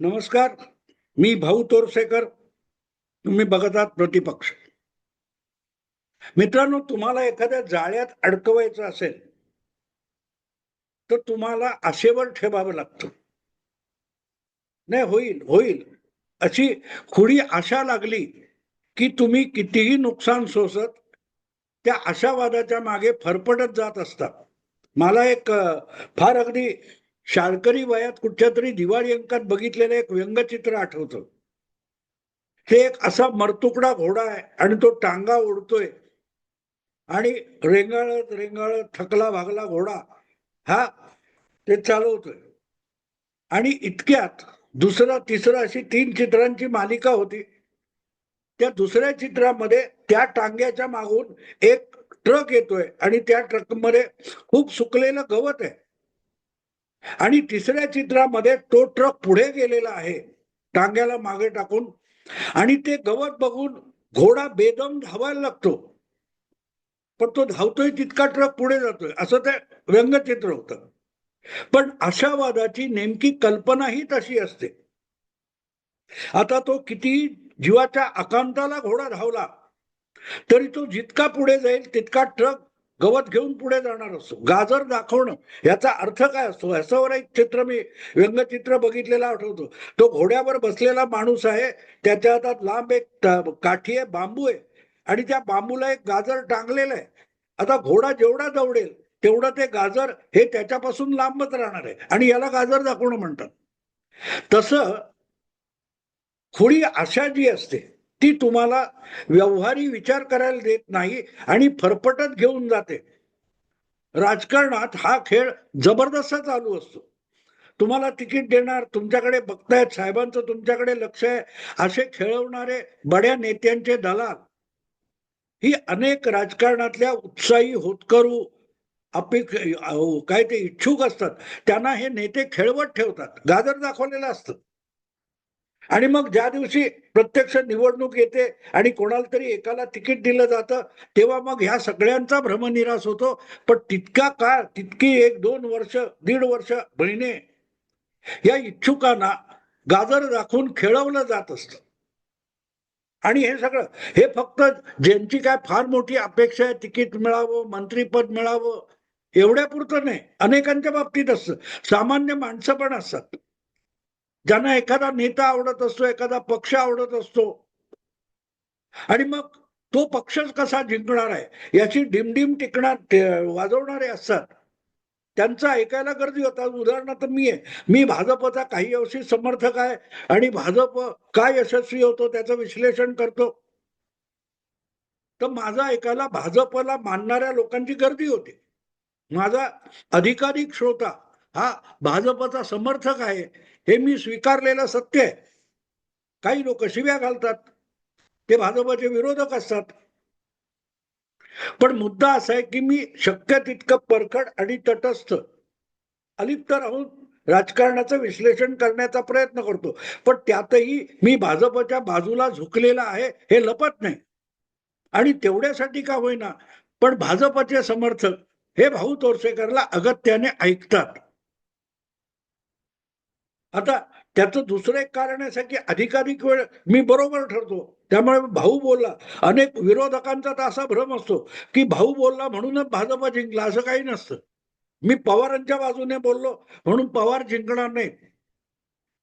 नमस्कार मी भाऊ तोरसेकर तुम्ही बघत आहात प्रतिपक्ष. मित्रांनो तुम्हाला एखाद्या जाळ्यात अडकवायचं असेल तर तुम्हाला आशेवर ठेवावं लागतं. नाही होईल होईल. अशी खुडी आशा लागली की तुम्ही कितीही नुकसान सोसत त्या आशावादाच्या मागे फरफटत जात असतात मला एक फार अगदी शाळकरी वयात कुठच्या तरी दिवाळी अंकात बघितलेलं एक व्यंगचित्र आठवतं. ते एक असा मरतुकडा घोडा आहे आणि तो टांगा ओढतोय. आणि रेंगाळत रेंगाळत थकला भागला घोडा हा ते चालवतोय. आणि इतक्यात दुसरा तिसरा अशी तीन चित्रांची मालिका होती. त्या दुसऱ्या चित्रामध्ये त्या टांग्याच्या मागून एक ट्रक येतोय आणि त्या ट्रकमध्ये खूप सुकलेलं गवत आहे. आणि तिसऱ्या चित्रामध्ये तो ट्रक पुढे गेलेला आहे टांग्याला मागे टाकून. आणि ते गवत बघून घोडा बेदम धावायला लागतो. पण तो धावतोय तितका ट्रक पुढे जातोय. असं ते व्यंगचित्र होतं. पण आशावादाची नेमकी कल्पना ही तशी असते. आता तो किती जीवाच्या आकांताला घोडा धावला तरी तो जितका पुढे जाईल तितका ट्रक गवत घेऊन पुढे जाणार असतो गाजर दाखवणं याचा अर्थ काय असतो? याच्यावर एक चित्र मी व्यंगचित्र बघितलेला आठवतो. तो घोड्यावर बसलेला माणूस आहे त्याच्या हातात लांब एक काठी आहे बांबू आहे. आणि त्या बांबूला एक गाजर टांगलेलं आहे. आता घोडा जेवढा दौडेल तेवढं ते गाजर हे त्याच्यापासून लांबच राहणार आहे. आणि याला गाजर दाखवणं म्हणतात. तसं खुडी आशा जी असते ती तुम्हाला व्यवहारी विचार करायला देत नाही आणि फरफटत घेऊन जाते. राजकारणात हा खेळ जबरदस्त चालू असतो. तुम्हाला तिकीट देणार तुमच्याकडे बघतायत साहेबांचं तुमच्याकडे लक्ष आहे. असे खेळवणारे बड्या नेत्यांचे दलाल. ही अनेक राजकारणातल्या उत्साही होतकरू अपेक्ष काय ते इच्छुक असतात. त्यांना हे नेते खेळवत ठेवतात. गाजर दाखवलेलं असतं. आणि मग ज्या दिवशी प्रत्यक्ष निवडणूक येते आणि कोणाला तरी एकाला तिकीट दिलं जातं तेव्हा मग ह्या सगळ्यांचा भ्रमनिरास होतो. पण तितका काळ तितकी एक दोन वर्ष दीड वर्ष महिने या इच्छुकांना गाजर दाखवून खेळवलं जात असतं. आणि हे सगळं हे फक्त ज्यांची काय फार मोठी अपेक्षा आहे तिकीट मिळावं मंत्रीपद मिळावं एवढ्यापुरतं नाही. अनेकांच्या बाबतीत असतं. सामान्य माणसं पण असतात. ज्यांना एखादा नेता आवडत असतो एखादा पक्ष आवडत असतो आणि मग तो पक्षच कसा जिंकणार आहे याची डिमडिम टिकणार वाजवणारे असतात. त्यांचं ऐकायला गर्दी होतात उदाहरणार्थ मी आहे. मी भाजपचा काही अंशी समर्थक आहे आणि भाजप काय यशस्वी होतो त्याचं विश्लेषण करतो. तर माझं ऐकायला भाजपला मानणाऱ्या लोकांची गर्दी होती. माझा अधिकाधिक श्रोता हा भाजपचा समर्थक आहे. हे मी स्वीकारलेलं सत्य आहे. काही लोक शिव्या घालतात. ते भाजपचे विरोधक असतात. पण मुद्दा असा आहे की मी शक्य तितकं परखड आणि तटस्थ अलिप्त राहून राजकारणाचं विश्लेषण करण्याचा प्रयत्न करतो. पण त्यातही मी भाजपच्या बाजूला झुकलेला आहे हे लपत नाही. आणि तेवढ्यासाठी का होईना पण भाजपचे समर्थक हे भाऊ तोरसेकरला अगत्याने ऐकतात. आता त्याचं दुसरं एक कारण असं की अधिकाधिक वेळ मी बरोबर ठरतो. त्यामुळे भाऊ बोलला. अनेक विरोधकांचा तर असा भ्रम असतो की भाऊ बोलला म्हणूनच भाजप जिंकला असं काही नसतं. मी पवारांच्या बाजूने बोललो म्हणून पवार जिंकणार नाही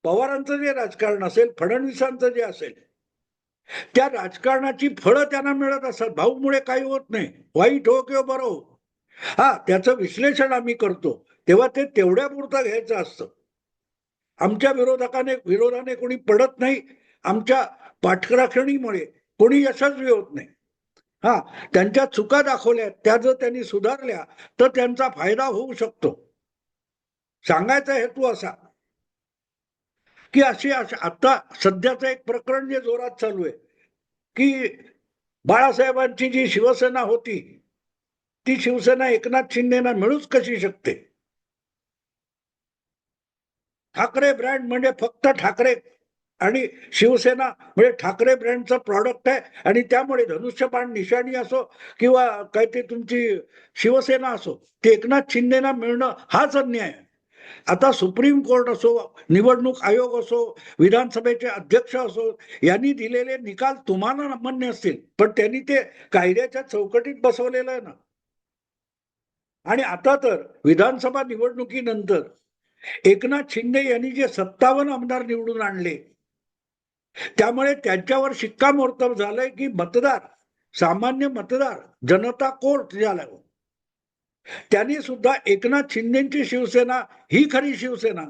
पवारांचं जे राजकारण असेल फडणवीसांचं जे असेल त्या राजकारणाची फळं त्यांना मिळत असतात. भाऊमुळे काही होत नाही. वाईट हो किंवा बरं हो. हा त्याचं विश्लेषण आम्ही करतो. तेव्हा ते तेवढ्या पुरतं घ्यायचं असतं. आमच्या विरोधकाने विरोधाने कोणी पडत नाही. आमच्या पाठराखणीमुळे कोणी यशस्वी होत नाही. हा त्यांच्या चुका दाखवल्या त्या जर त्यांनी सुधारल्या तर त्यांचा फायदा होऊ शकतो. सांगायचा हेतू असा की अशी आता सध्याचं एक प्रकरण जे जोरात चालू आहे की बाळासाहेबांची जी शिवसेना होती ती शिवसेना एकनाथ शिंदेना मिळूच कशी शकते? ठाकरे ब्रँड म्हणजे फक्त ठाकरे. आणि शिवसेना म्हणजे ठाकरे ब्रँडचं प्रॉडक्ट आहे. आणि त्यामुळे धनुष्यबाण निशाणी असो किंवा काय ते तुमची शिवसेना असो ते एकनाथ शिंदेना मिळणं हाच अन्याय आहे. आता सुप्रीम कोर्ट असो निवडणूक आयोग असो विधानसभेचे अध्यक्ष असो यांनी दिलेले निकाल तुम्हाला मान्य असतील पण त्यांनी ते कायद्याच्या चौकटीत बसवलेलं आहे ना. आणि आता तर विधानसभा निवडणुकीनंतर एकनाथ शिंदे यांनी जे सत्तावन्न आमदार निवडून आणले त्यामुळे त्यांच्यावर शिक्कामोर्तब झालंय की मतदार सामान्य मतदार जनता कोर्ट झाला त्यांनी सुद्धा एकनाथ शिंदेची शिवसेना ही खरी शिवसेना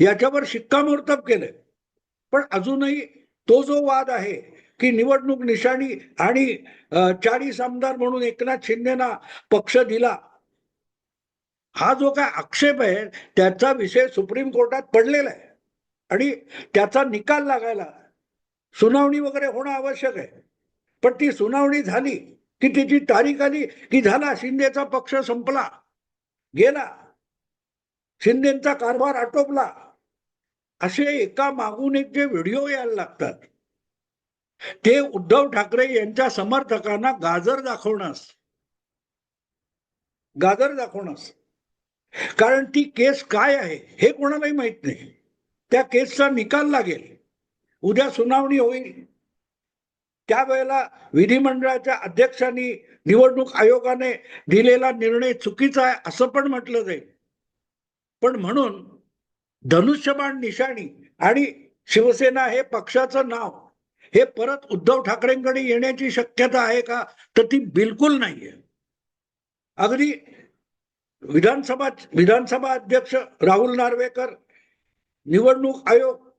याच्यावर शिक्कामोर्तब केलंय. पण अजूनही तो जो वाद आहे की निवडणूक निशाणी आणि चाळीस आमदार म्हणून एकनाथ शिंदेना पक्ष दिला हा जो काय आक्षेप आहे त्याचा विषय सुप्रीम कोर्टात पडलेला आहे. आणि त्याचा निकाल लागायला सुनावणी वगैरे होणं आवश्यक आहे. पण ती सुनावणी झाली की तिची तारीख आली की झाला शिंदेचा पक्ष संपला गेला शिंदेचा कारभार आटोपला असे एका मागून एक जे व्हिडिओ यायला लागतात. ते उद्धव ठाकरे यांच्या समर्थकांना गाजर दाखवणं गाजर दाखवणं कारण ती केस काय आहे हे कोणालाही माहीत नाही. त्या केसचा निकाल लागेल. उद्या सुनावणी होईल. त्यावेळेला विधिमंडळाच्या अध्यक्षांनी निवडणूक आयोगाने दिलेला निर्णय चुकीचा आहे असं पण म्हटलं जाईल. पण म्हणून धनुष्यबाण निशाणी आणि शिवसेना हे पक्षाचं नाव हे परत उद्धव ठाकरेंकडे येण्याची शक्यता आहे का? तर ती बिलकुल नाहीये. अगदी विधानसभा विधानसभा अध्यक्ष राहुल नार्वेकर निवडणूक आयोग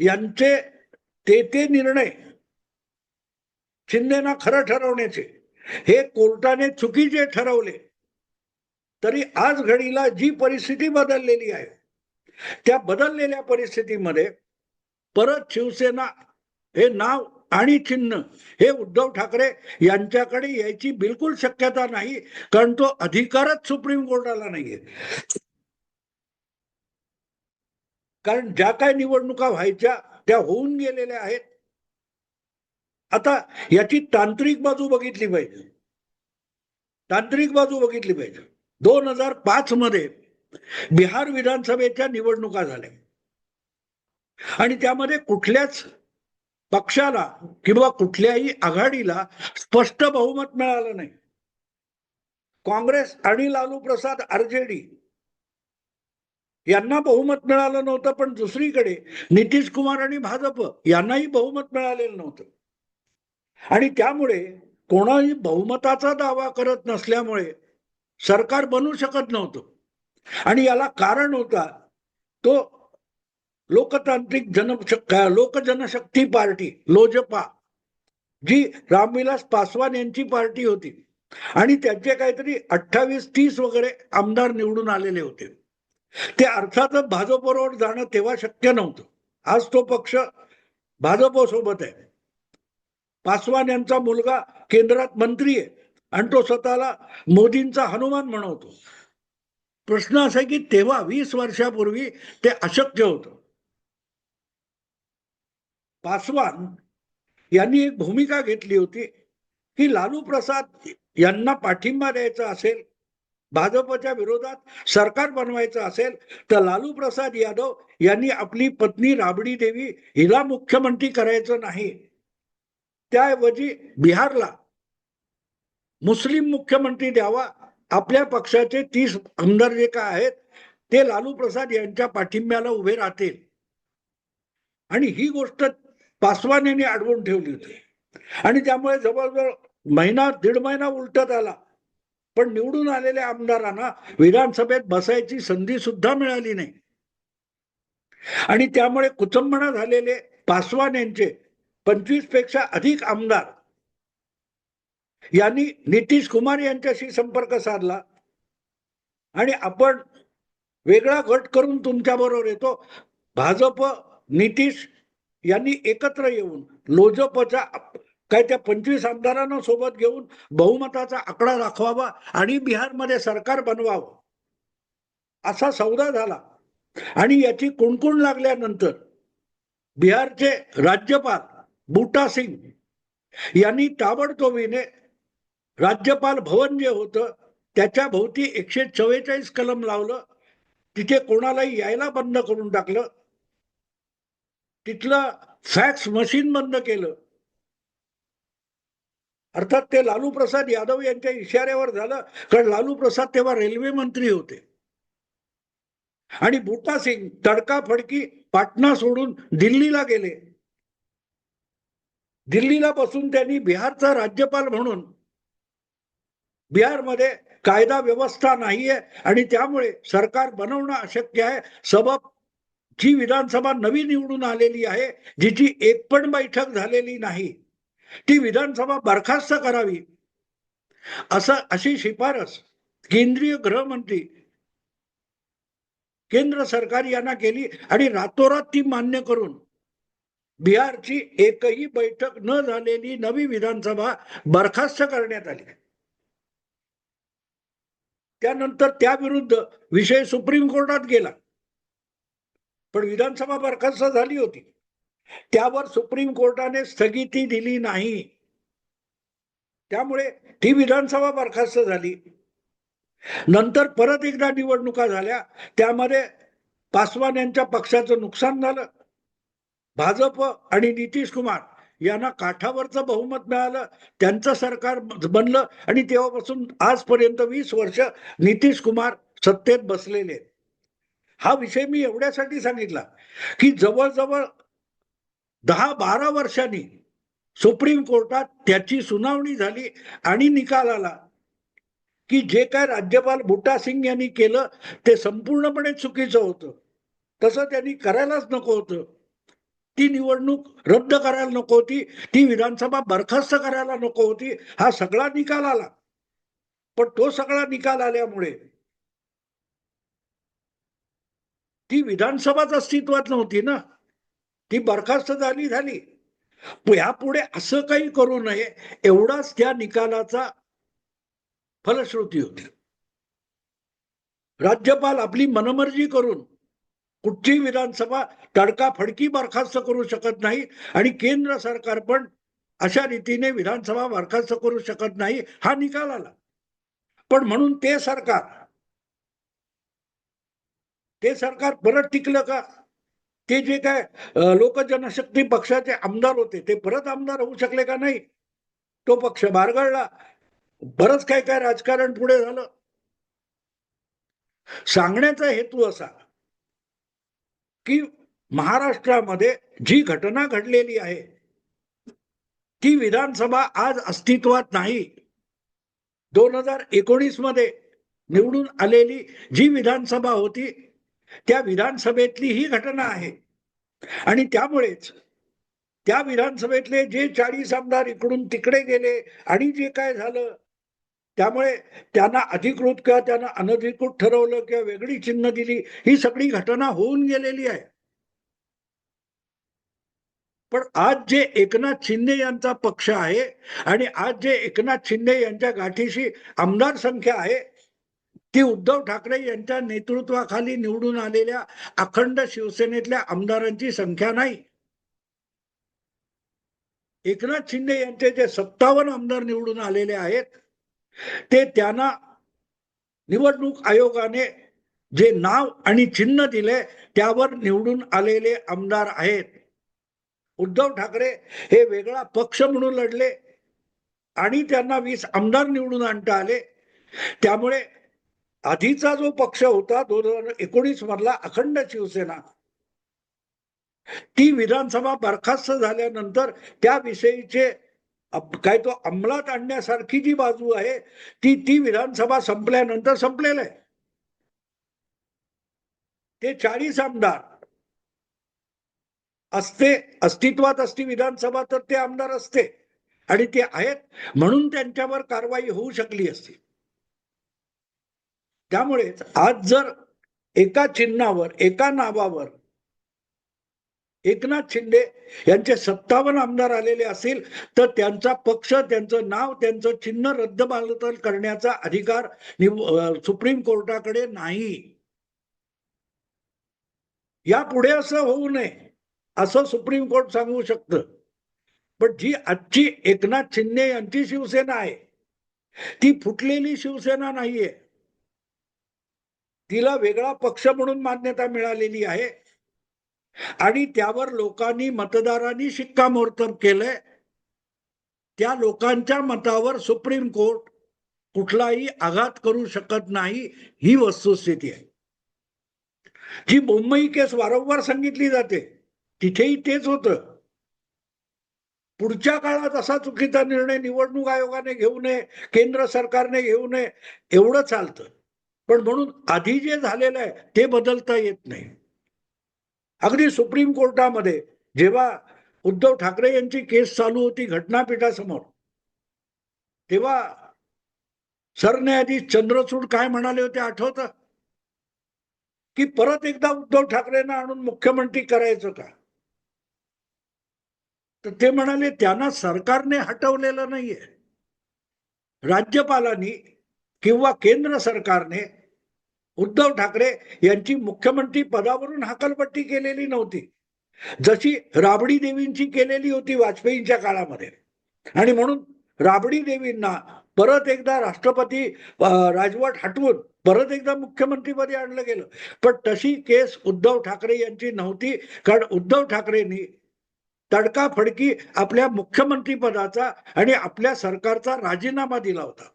यांचे ते ते निर्णय शिंदेना खरं ठरवण्याचे हे कोर्टाने चुकीचे ठरवले तरी आज घडीला जी परिस्थिती बदललेली आहे त्या बदललेल्या परिस्थितीमध्ये परत शिवसेना हे नाव आणि चिन्ह. हे उद्धव ठाकरे यांच्याकडे यायची बिलकुल शक्यता नाही कारण तो अधिकारच सुप्रीम कोर्टाला नाहीये. कारण ज्या काय निवडणुका व्हायच्या त्या होऊन गेलेल्या आहेत. आता याची तांत्रिक बाजू बघितली पाहिजे. तांत्रिक बाजू बघितली पाहिजे. दोन हजार पाच मध्ये बिहार विधानसभेच्या निवडणुका झाल्या. आणि त्यामध्ये कुठल्याच पक्षाला किंवा कुठल्याही आघाडीला स्पष्ट बहुमत मिळालं नाही. काँग्रेस आणि लालू प्रसाद आरजेडी यांना बहुमत मिळालं नव्हतं पण दुसरीकडे नितीश कुमार आणि भाजप यांनाही बहुमत मिळालेलं नव्हतं. आणि त्यामुळे कोणाही बहुमताचा दावा करत नसल्यामुळे सरकार बनू शकत नव्हतं. आणि याला कारण होता तो लोकतांत्रिक जनशक् लोकजनशक्ती पार्टी लोजपा जी रामविलास पासवान यांची पार्टी होती. आणि त्यांचे काहीतरी अठ्ठावीस तीस वगैरे आमदार निवडून आलेले होते. ते अर्थातच भाजपबरोबर जाणं तेव्हा शक्य नव्हतं. आज तो पक्ष भाजपसोबत आहे. पासवान यांचा मुलगा केंद्रात मंत्री आहे आणि तो स्वतःला मोदींचा हनुमान म्हणवतो. प्रश्न असा आहे की तेव्हा वीस वर्षापूर्वी ते अशक्य होतं. पासवान यांनी एक भूमिका घेतली होती की लालू प्रसाद यांना पाठिंबा द्यायचा असेल भाजपच्या विरोधात सरकार बनवायचं असेल तर लालू प्रसाद यादव यांनी आपली पत्नी राबडी देवी हिला मुख्यमंत्री करायचं नाही. त्याऐवजी बिहारला मुस्लिम मुख्यमंत्री द्यावा आपल्या पक्षाचे तीस आमदार जे काय आहेत ते लालू प्रसाद यांच्या पाठिंब्याला उभे राहतील. आणि ही गोष्ट पासवान यांनी अडवून ठेवली होती. आणि त्यामुळे जवळजवळ महिना दीड महिना उलटत आला. पण निवडून आलेल्या आमदारांना विधानसभेत बसायची संधी सुद्धा मिळाली नाही. आणि त्यामुळे कुचंबणा झालेले पासवान यांचे पंचवीसपेक्षा अधिक आमदार यांनी नितीश कुमार यांच्याशी संपर्क साधला. आणि आपण वेगळा गट करून तुमच्या बरोबर येतो. भाजप नितीश यांनी एकत्र येऊन लोजपच्या काय त्या पंचवीस आमदारांना सोबत घेऊन बहुमताचा आकडा दाखवावा आणि बिहारमध्ये सरकार बनवावं. असा सौदा झाला. आणि याची कुणकुण लागल्यानंतर बिहारचे राज्यपाल बुटा सिंग यांनी ताबडतोबीने राज्यपाल भवन जे होतं त्याच्या भोवती एकशे चव्वेचाळीस कलम लावलं. तिथे कोणालाही यायला बंद करून टाकलं. तिथलं फॅक्स मशीन बंद केलं. अर्थात ते लालू प्रसाद यादव यांच्या इशाऱ्यावर झालं. कारण लालू प्रसाद तेव्हा रेल्वे मंत्री होते. आणि बुटा सिंग तडकाफडकी पाटणा सोडून दिल्लीला गेले. दिल्लीला बसून त्यांनी बिहारचा राज्यपाल म्हणून बिहारमध्ये कायदा व्यवस्था नाहीये. आणि त्यामुळे सरकार बनवणं अशक्य आहे. सबब जी विधानसभा नवी निवडून आलेली आहे जिची एक पण बैठक झालेली नाही ती विधानसभा बरखास्त करावी. असं अशी शिफारस केंद्रीय गृहमंत्री केंद्र सरकार यांना केली आणि रातोरात ती मान्य करून बिहारची एकही बैठक न झालेली नवी विधानसभा बरखास्त करण्यात आली. त्यानंतर त्याविरुद्ध विषय सुप्रीम कोर्टात गेला. पण विधानसभा बरखास्त झाली होती. त्यावर सुप्रीम कोर्टाने स्थगिती दिली नाही. त्यामुळे ती विधानसभा बरखास्त झाली. नंतर परत एकदा निवडणुका झाल्या. त्यामध्ये पासवान यांच्या पक्षाचं नुकसान झालं. भाजप आणि नितीश कुमार यांना काठावरचं बहुमत मिळालं. त्यांचं सरकार बनलं आणि तेव्हापासून आजपर्यंत वीस वर्ष नितीश कुमार सत्तेत बसलेले आहेत. हा विषय मी एवढ्यासाठी सांगितला की जवळजवळ दहा बारा वर्षांनी सुप्रीम कोर्टात त्याची सुनावणी झाली आणि निकाल आला की जे काय राज्यपाल बुटा सिंग यांनी केलं ते संपूर्णपणे चुकीचं होतं. तसं त्यांनी करायलाच नको होतं. ती निवडणूक रद्द करायला नको होती ती विधानसभा बरखास्त करायला नको होती हा सगळा निकाल आला. पण तो सगळा निकाल आल्यामुळे ती विधानसभाच अस्तित्वात नव्हती ना. ती बरखास्त झाली झाली. यापुढे असं काही करू नये एवढाच त्या निकालाचा फलश्रुती होती. राज्यपाल आपली मनमर्जी करून कुठची विधानसभा तडकाफडकी बरखास्त करू शकत नाही आणि केंद्र सरकार पण अशा रीतीने विधानसभा बरखास्त करू शकत नाही हा निकाल आला. पण म्हणून ते सरकार ते सरकार परत टिकलं का? ते जे काय लोक लोकजनशक्ती पक्षाचे आमदार होते ते परत आमदार होऊ शकले का नाही? तो पक्ष बारगळला. बरंच काय काय राजकारण पुढे झालं. सांगण्याचा हेतू असा की महाराष्ट्रामध्ये जी घटना घडलेली आहे ती विधानसभा आज अस्तित्वात नाही. दोन हजार एकोणीसमध्ये निवडून आलेली जी विधानसभा होती त्या विधानसभेतली ही घटना आहे. आणि त्यामुळेच त्या विधानसभेतले जे चाळीस आमदार इकडून तिकडे गेले आणि जे काय झालं त्यामुळे त्यांना अधिकृत किंवा त्यांना अनधिकृत ठरवलं किंवा वेगळी चिन्ह दिली ही सगळी घटना होऊन गेलेली आहे. पण आज जे एकनाथ शिंदे यांचा पक्ष आहे आणि आज जे एकनाथ शिंदे यांच्या गाठीशी आमदार संख्या आहे ती उद्धव ठाकरे यांच्या नेतृत्वाखाली निवडून आलेल्या अखंड शिवसेनेतल्या आमदारांची संख्या नाही. एकनाथ शिंदे यांचे जे सत्तावन्न आमदार निवडून आलेले आहेत ते त्यांना निवडणूक आयोगाने जे नाव आणि चिन्ह दिले त्यावर निवडून आलेले आमदार आहेत. उद्धव ठाकरे हे वेगळा पक्ष म्हणून लढले आणि त्यांना वीस आमदार निवडून आणता आले. त्यामुळे आधीचा जो पक्ष होता दोन हजार एकोणीस मधला अखंड शिवसेना ती विधानसभा बरखास्त झाल्यानंतर त्याविषयीचे काय तो अंमलात आणण्यासारखी जी बाजू आहे ती ती विधानसभा संपल्यानंतर संपलेलं आहे. ते चाळीस आमदार असते अस्तित्वात असती विधानसभा तर ते आमदार असते. आणि ते आहेत म्हणून त्यांच्यावर कारवाई होऊ शकली असती. त्यामुळे आज जर एका चिन्हावर एका नावावर एकनाथ शिंदे यांचे सत्तावन्न आमदार आलेले असतील तर त्यांचा पक्ष त्यांचं नाव त्यांचं चिन्ह रद्दबातल करण्याचा अधिकार सुप्रीम कोर्टाकडे नाही. यापुढे असं होऊ नये असं सुप्रीम कोर्ट सांगू शकतं. पण जी आजची एकनाथ शिंदे यांची शिवसेना आहे ती फुटलेली शिवसेना नाहीये. तिला वेगळा पक्ष म्हणून मान्यता मिळालेली आहे. आणि त्यावर लोकांनी मतदारांनी शिक्कामोर्तब केलंय. त्या लोकांच्या मतावर सुप्रीम कोर्ट कुठलाही आघात करू शकत नाही ही वस्तुस्थिती आहे. जी मुंबई केस वारंवार सांगितली जाते तिथेही तेच होतं. पुढच्या काळात असा चुकीचा निर्णय निवडणूक आयोगाने घेऊ नये केंद्र सरकारने घेऊ नये एवढं चालतं. पण म्हणून आधी जे झालेलं आहे ते बदलता येत नाही. अगदी सुप्रीम कोर्टामध्ये जेव्हा उद्धव ठाकरे यांची केस चालू होती घटनापीठासमोर तेव्हा सरन्यायाधीश चंद्रचूड काय म्हणाले होते आठवतं? की परत एकदा उद्धव ठाकरेंना आणून मुख्यमंत्री करायचं का? तर ते म्हणाले त्यांना सरकारने हटवलेलं नाहीये. राज्यपालांनी किंवा केंद्र सरकारने उद्धव ठाकरे यांची मुख्यमंत्री पदावरून हकलपट्टी केलेली नव्हती. जशी राबडी देवींची केलेली होती वाजपेयींच्या काळामध्ये. आणि म्हणून राबडी देवींना परत एकदा राष्ट्रपती राजवट हटवून परत एकदा मुख्यमंत्रीपदी आणलं गेलं. पण तशी केस उद्धव ठाकरे यांची नव्हती कारण उद्धव ठाकरेंनी तडकाफडकी आपल्या मुख्यमंत्रीपदाचा आणि आपल्या सरकारचा राजीनामा दिला होता.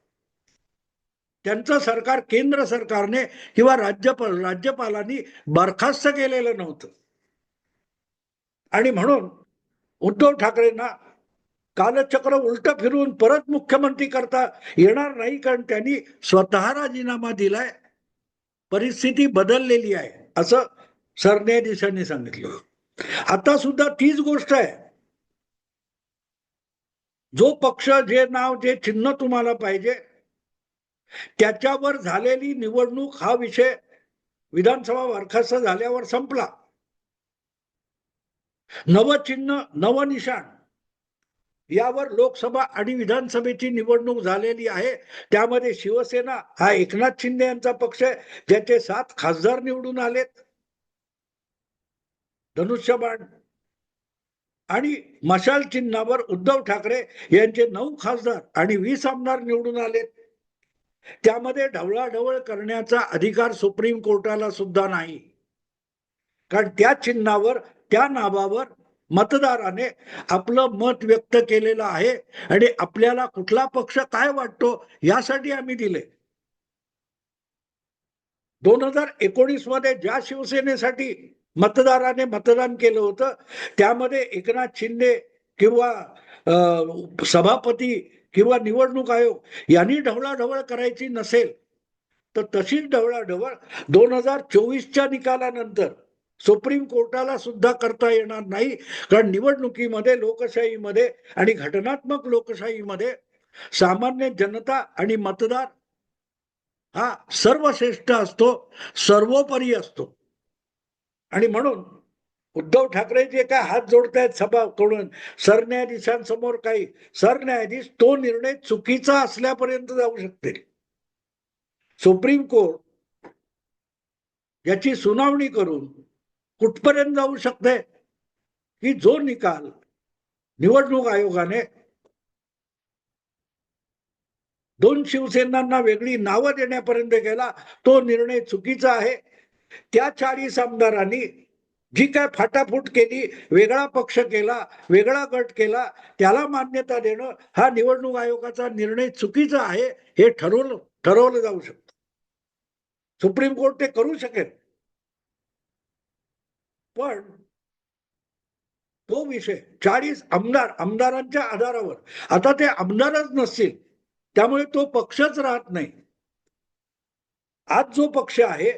त्यांचं सरकार केंद्र सरकारने किंवा राज्यपाल राज्यपालांनी बरखास्त केलेलं नव्हतं. आणि म्हणून उद्धव ठाकरेंना कालचक्र उलट फिरून परत मुख्यमंत्री करता येणार नाही कारण त्यांनी स्वतः राजीनामा दिलाय. परिस्थिती बदललेली आहे असं सरन्यायाधीशांनी सांगितलं. आता सुद्धा तीच गोष्ट आहे. जो पक्ष जे नाव जे चिन्ह तुम्हाला पाहिजे त्याच्यावर झालेली निवडणूक हा विषय विधानसभा बरखास्त झाल्यावर संपला. नवचिन्ह नवनिशाण यावर लोकसभा आणि विधानसभेची निवडणूक झालेली आहे. त्यामध्ये शिवसेना हा एकनाथ शिंदे यांचा पक्ष आहे. ज्याचे सात खासदार निवडून आलेत. धनुष्यबाण आणि मशाल चिन्हावर उद्धव ठाकरे यांचे नऊ खासदार आणि वीस आमदार निवडून आलेत. त्यामध्ये ढवळाढवळ करण्याचा अधिकार सुप्रीम कोर्टाला सुद्धा नाही. कारण त्या चिन्हावर त्या नावावर मतदाराने आपलं मत व्यक्त केलेलं आहे आणि आपल्याला कुठला पक्ष काय वाटतो यासाठी आम्ही दिले. दोन हजार एकोणीसमध्ये ज्या शिवसेनेसाठी मतदाराने मतदान केलं होतं त्यामध्ये एकनाथ शिंदे किंवा सभापती किंवा निवडणूक आयोग यांनी ढवळाढवळ करायची नसेल तर तशीच ढवळाढवळ दोन हजार चोवीसच्या निकालानंतर सुप्रीम कोर्टाला सुद्धा करता येणार नाही. कारण निवडणुकीमध्ये लोकशाहीमध्ये आणि घटनात्मक लोकशाहीमध्ये सामान्य जनता आणि मतदार हा सर्वश्रेष्ठ असतो सर्वोपरी असतो. आणि म्हणून उद्धव ठाकरे जे काय हात जोडतायत सभा करून सरन्यायाधीशांसमोर काही सरन्यायाधीश तो निर्णय चुकीचा असल्यापर्यंत जाऊ शकते सुप्रीम कोर्ट याची सुनावणी करून कुठपर्यंत जाऊ शकते? की जो निकाल निवडणूक आयोगाने दोन शिवसेनांना वेगळी नावं देण्यापर्यंत गेला तो निर्णय चुकीचा आहे. त्या चाळीस आमदारांनी जी काय फाटाफूट केली वेगळा पक्ष केला वेगळा गट केला त्याला मान्यता देणं हा निवडणूक आयोगाचा निर्णय चुकीचा आहे हे ठरवलं ठरवलं जाऊ शकतं. सुप्रीम कोर्ट ते करू शकेल. पण तो विषय चाळीस आमदार आमदारांच्या आधारावर आता ते आमदारच नसतील त्यामुळे तो पक्षच राहत नाही. आज जो पक्ष आहे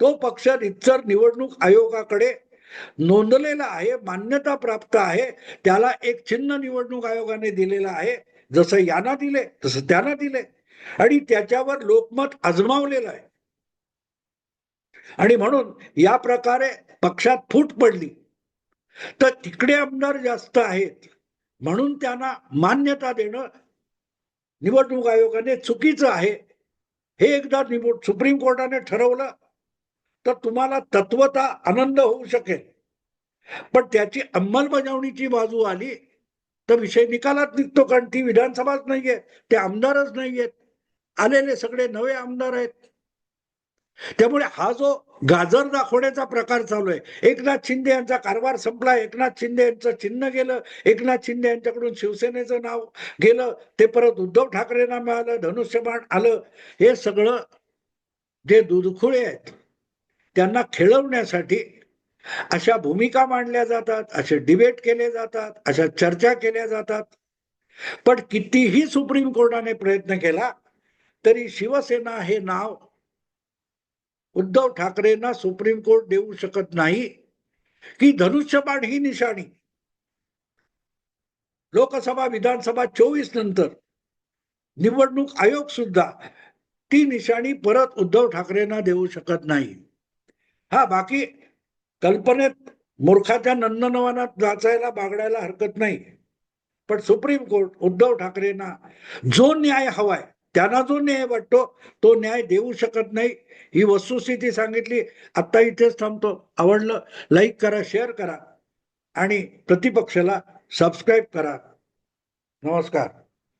तो पक्ष रितसर निवडणूक आयोगाकडे नोंदलेला आहे मान्यता प्राप्त आहे. त्याला एक चिन्ह निवडणूक आयोगाने दिलेलं आहे. जसं यांना दिले तसं त्यांना दिले. आणि त्याच्यावर लोकमत आजमावलेलं आहे. आणि म्हणून या प्रकारे पक्षात फूट पडली. तर तिकडे आमदार जास्त आहेत. म्हणून त्यांना मान्यता देणं निवडणूक आयोगाने चुकीचं आहे. हे एकदा निवड सुप्रीम कोर्टाने ठरवलं. तर तुम्हाला तत्वता आनंद होऊ शकेल. पण त्याची अंमलबजावणीची बाजू आली तर विषय निकालात निघतो कारण ती विधानसभाच नाहीये ते आमदारच नाहीयेत. आलेले सगळे नवे आमदार आहेत. त्यामुळे हा जो गाजर दाखवण्याचा प्रकार चालू आहे एकनाथ शिंदे यांचा कारभार संपला एकनाथ शिंदे यांचं चिन्ह गेलं एकनाथ शिंदे यांच्याकडून शिवसेनेचं नाव गेलं ते परत उद्धव ठाकरेंना मिळालं धनुष्यबाण आलं हे सगळं जे दुधखुळे आहेत त्यांना खेळवण्यासाठी अशा भूमिका मांडल्या जातात असे डिबेट केले जातात अशा चर्चा केल्या जातात. पण कितीही सुप्रीम कोर्टाने प्रयत्न केला तरी शिवसेना हे नाव उद्धव ठाकरेंना सुप्रीम कोर्ट देऊ शकत नाही की धनुष्यबाण ही निशाणी. लोकसभा विधानसभा चोवीस नंतर निवडणूक आयोग सुद्धा ती निशाणी परत उद्धव ठाकरेंना देऊ शकत नाही. हा बाकी कल्पनेत मूर्खाच्या नंदनवनात जाचायला बागडायला हरकत नाही. पण सुप्रीम कोर्ट उद्धव ठाकरेंना जो न्याय हवाय त्यांना जो न्याय वाटतो तो न्याय देऊ शकत नाही. ही वस्तुस्थिती सांगितली. आत्ता इथेच थांबतो. आवडलं लाईक करा शेअर करा आणि प्रतिपक्षाला सबस्क्राईब करा. नमस्कार.